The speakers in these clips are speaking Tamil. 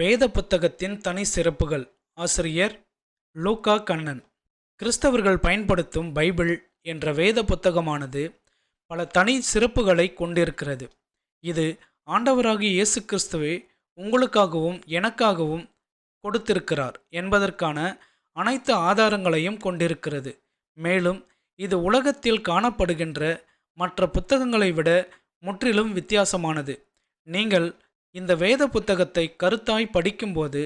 வேத புத்தகத்தின் தனி சிறப்புகள். ஆசிரியர் லூக்கா கண்ணன். கிறிஸ்தவர்கள் பயன்படுத்தும் பைபிள் என்ற வேத புத்தகமானது பல தனி சிறப்புகளை கொண்டிருக்கிறது. இது ஆண்டவராகிய இயேசு கிறிஸ்துவே உங்களுக்காகவும் எனக்காகவும் கொடுத்திருக்கிறார் என்பதற்கான அனைத்து ஆதாரங்களையும் கொண்டிருக்கிறது. மேலும் இது உலகத்தில் காணப்படுகின்ற மற்ற புத்தகங்களை விட முற்றிலும் வித்தியாசமானது. நீங்கள் இந்த வேத புத்தகத்தை கருத்தாய் படிக்கும்போது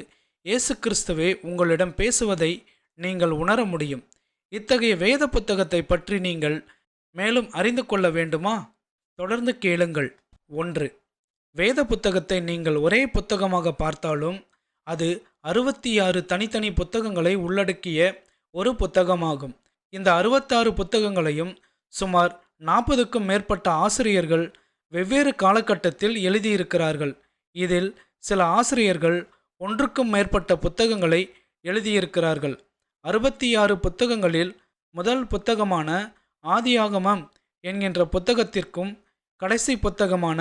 இயேசு கிறிஸ்துவே உங்களிடம் பேசுவதை நீங்கள் உணர முடியும். இத்தகைய வேத புத்தகத்தை பற்றி நீங்கள் மேலும் அறிந்து கொள்ள வேண்டுமா? தொடர்ந்து கேளுங்கள். ஒன்று. வேத புத்தகத்தை நீங்கள் ஒரே புத்தகமாக பார்த்தாலும் அது அறுபத்தி ஆறு தனித்தனி புத்தகங்களை உள்ளடக்கிய ஒரு புத்தகமாகும். இந்த அறுபத்தாறு புத்தகங்களையும் சுமார் நாற்பதுக்கும் மேற்பட்ட ஆசிரியர்கள் வெவ்வேறு காலகட்டத்தில் எழுதியிருக்கிறார்கள். இதில் சில ஆசிரியர்கள் ஒன்றுக்கும் மேற்பட்ட புத்தகங்களை எழுதியிருக்கிறார்கள். அறுபத்தி ஆறு புத்தகங்களில் முதல் புத்தகமான ஆதியாகமம் என்கின்ற புத்தகத்திற்கும் கடைசி புத்தகமான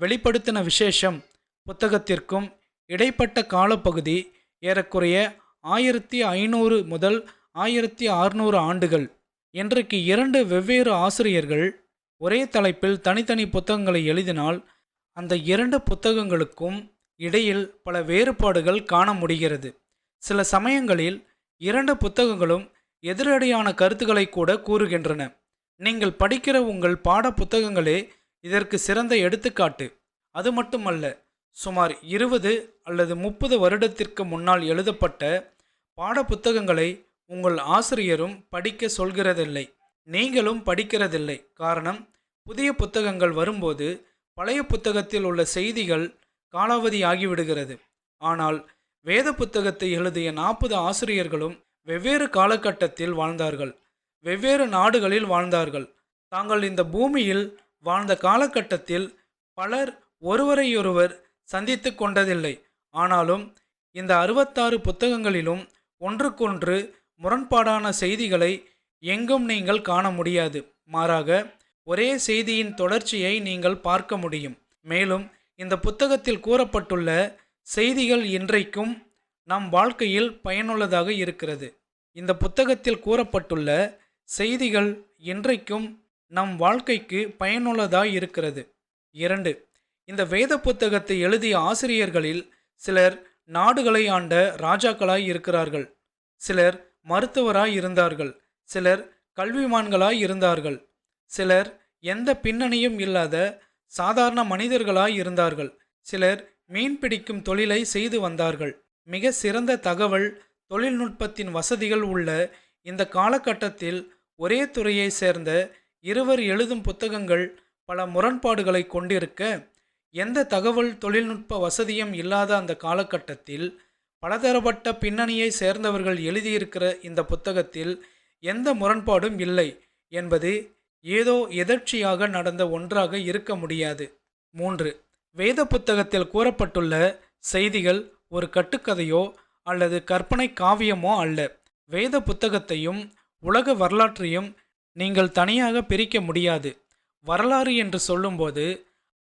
வெளிப்படுத்தின விசேஷம் புத்தகத்திற்கும் இடைப்பட்ட காலப்பகுதி ஏறக்குறைய ஆயிரத்தி ஐநூறு முதல் ஆயிரத்தி அறுநூறு ஆண்டுகள். இன்றைக்கு இரண்டு வெவ்வேறு ஆசிரியர்கள் ஒரே தலைப்பில் தனித்தனி புத்தகங்களை எழுதினால் அந்த இரண்டு புத்தகங்களுக்கும் இடையில் பல வேறுபாடுகள் காண முடிகிறது. சில சமயங்களில் இரண்டு புத்தகங்களும் எதிரடையான கருத்துக்களை கூட கூறுகின்றன. நீங்கள் படிக்கிற உங்கள் பாட புத்தகங்களே இதற்கு சிறந்த எடுத்துக்காட்டு. அது மட்டுமல்ல சுமார் இருபது அல்லது முப்பது வருடத்திற்கு முன்னால் எழுதப்பட்ட பாட புத்தகங்களை உங்கள் ஆசிரியரும் படிக்க சொல்கிறதில்லை. நீங்களும் படிக்கிறதில்லை. காரணம் புதிய புத்தகங்கள் வரும்போது பழைய புத்தகத்தில் உள்ள செய்திகள் காலாவதி ஆகிவிடுகிறது. ஆனால் வேத புத்தகத்தை எழுதிய நாற்பது ஆசிரியர்களும் வெவ்வேறு காலகட்டத்தில் வாழ்ந்தார்கள். வெவ்வேறு நாடுகளில் வாழ்ந்தார்கள். தாங்கள் இந்த பூமியில் வாழ்ந்த காலகட்டத்தில் பலர் ஒருவரையொருவர் சந்தித்து கொண்டதில்லை. ஆனாலும் இந்த அறுபத்தாறு புத்தகங்களிலும் ஒன்றுக்கொன்று முரண்பாடான செய்திகளை எங்கும் நீங்கள் காண முடியாது. மாறாக ஒரே செய்தியின் தொடர்ச்சியை நீங்கள் பார்க்க முடியும். மேலும் இந்த புத்தகத்தில் கூறப்பட்டுள்ள செய்திகள் இன்றைக்கும் நம் வாழ்க்கையில் பயனுள்ளதாக இருக்கிறது. இந்த புத்தகத்தில் கூறப்பட்டுள்ள செய்திகள் இன்றைக்கும் நம் வாழ்க்கைக்கு பயனுள்ளதாக இருக்கிறது. இரண்டு இந்த வேத புத்தகத்தை எழுதிய ஆசிரியர்களில் சிலர் நாடுகளை ஆண்ட ராஜாக்களாய் இருக்கிறார்கள். சிலர் மருத்துவராய் இருந்தார்கள். சிலர் கல்விமான்களாய் இருந்தார்கள். சிலர் எந்த பின்னணியும் இல்லாத சாதாரண மனிதர்களாய் இருந்தார்கள். சிலர் மீன் பிடிக்கும் தொழிலை செய்து வந்தார்கள். மிக சிறந்த தகவல் தொழில்நுட்பத்தின் வசதிகள் உள்ள இந்த காலகட்டத்தில் ஒரே துறையை சேர்ந்த இருவர் எழுதும் புத்தகங்கள் பல முரண்பாடுகளை கொண்டிருக்க எந்த தகவல் தொழில்நுட்ப வசதியும் இல்லாத அந்த காலகட்டத்தில் பலதரப்பட்ட பின்னணியை சேர்ந்தவர்கள் எழுதியிருக்கிற இந்த புத்தகத்தில் எந்த முரண்பாடும் இல்லை என்பது ஏதோ எதர்ச்சியாக நடந்த ஒன்றாக இருக்க முடியாது. மூன்று. வேத புத்தகத்தில் கூறப்பட்டுள்ள செய்திகள் ஒரு கட்டுக்கதையோ அல்லது கற்பனை காவியமோ அல்ல. வேத புத்தகத்தையும் உலக வரலாற்றையும் நீங்கள் தனியாக பிரிக்க முடியாது. வரலாறு என்று சொல்லும்போது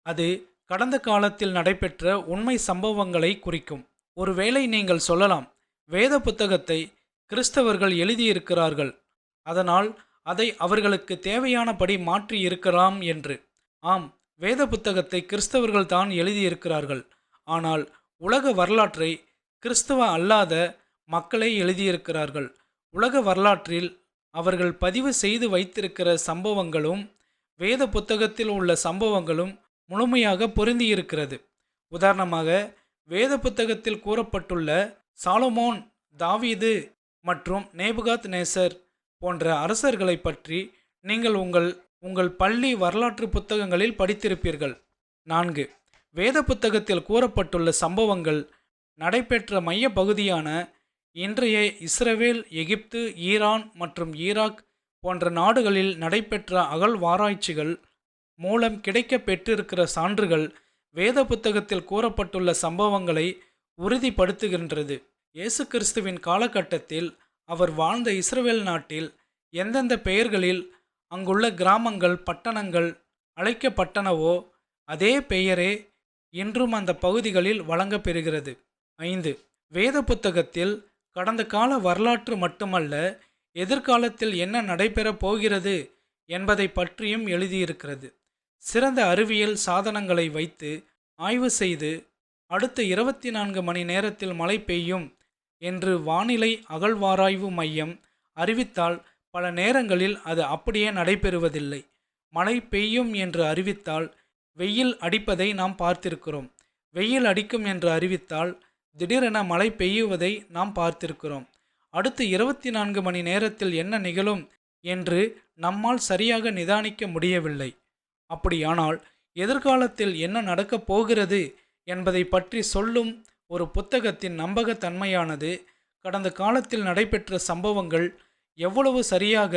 அது கடந்த காலத்தில் நடைபெற்ற உண்மை சம்பவங்களை குறிக்கும். ஒருவேளை நீங்கள் சொல்லலாம் வேத புத்தகத்தை கிறிஸ்தவர்கள் எழுதியிருக்கிறார்கள். அதனால் அதை அவர்களுக்கு தேவையானபடி மாற்றி இருக்கலாம் என்று. ஆம் வேத புத்தகத்தை கிறிஸ்தவர்கள் தான் எழுதியிருக்கிறார்கள். ஆனால் உலக வரலாற்றை கிறிஸ்தவ அல்லாத மக்களே எழுதியிருக்கிறார்கள். உலக வரலாற்றில் அவர்கள் பதிவு செய்து வைத்திருக்கிற சம்பவங்களும் வேத புத்தகத்தில் உள்ள சம்பவங்களும் முழுமையாக பொருந்தியிருக்கிறது. உதாரணமாக வேத புத்தகத்தில் கூறப்பட்டுள்ள சாலமோன் தாவீது மற்றும் நேபுகாத் நேசர் போன்ற அரசர்களை பற்றி நீங்கள் உங்கள் உங்கள் பள்ளி வரலாற்று புத்தகங்களில் படித்திருப்பீர்கள். நான்கு. வேத புத்தகத்தில் கூறப்பட்டுள்ள சம்பவங்கள் நடைபெற்ற மைய பகுதியான இன்றைய இஸ்ரேல் எகிப்து ஈரான் மற்றும் ஈராக் போன்ற நாடுகளில் நடைபெற்ற அகழ்வாராய்ச்சிகள் மூலம் கிடைக்க பெற்றிருக்கிற சான்றுகள் வேத புத்தகத்தில் கூறப்பட்டுள்ள சம்பவங்களை உறுதிப்படுத்துகின்றது. இயேசு கிறிஸ்துவின் காலகட்டத்தில் அவர் வாழ்ந்த இஸ்ரவேல் நாட்டில் எந்தெந்த பெயர்களில் அங்குள்ள கிராமங்கள் பட்டணங்கள் அழைக்கப்பட்டனவோ அதே பெயரே இன்றும் அந்த பகுதிகளில் வழங்கப்பெறுகிறது ஐந்து. வேத புத்தகத்தில் கடந்த கால வரலாற்று மட்டுமல்ல எதிர்காலத்தில் என்ன நடைபெறப் போகிறது என்பதை பற்றியும் எழுதியிருக்கிறது. சிறந்த அறிவியல் சாதனங்களை வைத்து ஆய்வு செய்து அடுத்த இருபத்தி நான்கு மணி நேரத்தில் மழை பெய்யும் என்று வானிலை அகழ்வாராய்வு மையம் அறிவித்தால் பல நேரங்களில் அது அப்படியே நடைபெறுவதில்லை. மழை பெய்யும் என்று அறிவித்தால் வெயில் அடிப்பதை நாம் பார்த்திருக்கிறோம். வெயில் அடிக்கும் என்று அறிவித்தால் திடீரென மழை பெய்யுவதை நாம் பார்த்திருக்கிறோம். அடுத்து இருபத்தி நான்கு மணி நேரத்தில் என்ன நிகழும் என்று நம்மால் சரியாக நிதானிக்க முடியவில்லை. அப்படியானால் எதிர்காலத்தில் என்ன நடக்கப் போகிறது என்பதை பற்றி சொல்லும் ஒரு புத்தகத்தின் நம்பகத்தன்மையானது கடந்த காலத்தில் நடைபெற்ற சம்பவங்கள் எவ்வளவு சரியாக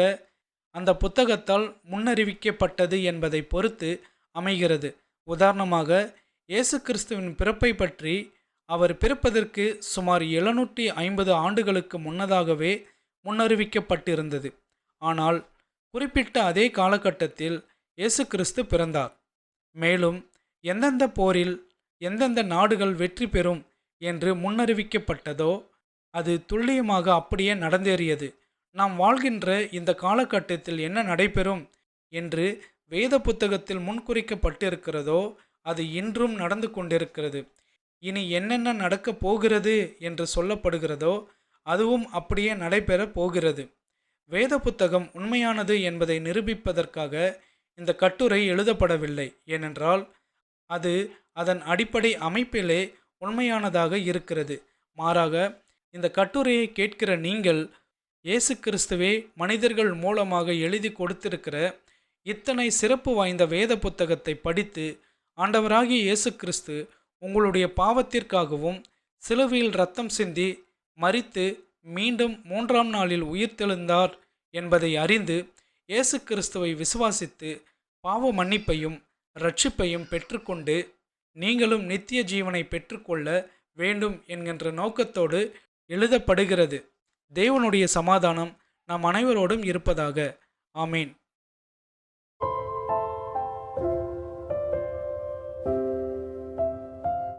அந்த புத்தகத்தால் முன்னறிவிக்கப்பட்டது என்பதை பொறுத்து அமைகிறது. உதாரணமாக இயேசு கிறிஸ்துவின் பிறப்பை பற்றி அவர் பிறப்பதற்கு சுமார் எழுநூற்றி ஐம்பது ஆண்டுகளுக்கு முன்னதாகவே முன்னறிவிக்கப்பட்டிருந்தது. ஆனால் குறிப்பிட்ட அதே காலகட்டத்தில் இயேசு கிறிஸ்து பிறந்தார். மேலும் எந்தெந்த போரில் எந்தெந்த நாடுகள் வெற்றி பெறும் என்று முன்னறிவிக்கப்பட்டதோ அது துல்லியமாக அப்படியே நடந்தேறியது. நாம் வாழ்கின்ற இந்த காலகட்டத்தில் என்ன நடைபெறும் என்று வேத புத்தகத்தில் முன்குறிக்கப்பட்டிருக்கிறதோ அது இன்றும் நடந்து கொண்டிருக்கிறது. இனி என்னென்ன நடக்கப் போகிறது என்று சொல்லப்படுகிறதோ அதுவும் அப்படியே நடைபெறப் போகிறது. வேத புத்தகம் உண்மையானது என்பதை நிரூபிப்பதற்காக இந்த கட்டுரை எழுதப்படவில்லை. ஏனென்றால் அது அதன் அடிப்படை அமைப்பிலே உண்மையானதாக இருக்கிறது. மாறாக இந்த கட்டுரையை கேட்கிற நீங்கள் இயேசு கிறிஸ்துவே மனிதர்கள் மூலமாக எழுதி கொடுத்திருக்கிற இத்தனை சிறப்பு வாய்ந்த வேத புத்தகத்தை படித்து ஆண்டவராகிய இயேசு கிறிஸ்து உங்களுடைய பாவத்திற்காகவும் சிலுவையில் ரத்தம் சிந்தி மறித்து மீண்டும் மூன்றாம் நாளில் உயிர்த்தெழுந்தார் என்பதை அறிந்து இயேசு கிறிஸ்துவை விசுவாசித்து பாவ மன்னிப்பையும் ரட்சிப்பையும் பெற்றுக்கொண்டு நீங்களும் நித்திய ஜீவனை பெற்றுக்கொள்ள வேண்டும் என்கின்ற நோக்கத்தோடு எழுதப்படுகிறது. தேவனுடைய சமாதானம் நம் அனைவரோடும் இருப்பதாக. ஆமீன்.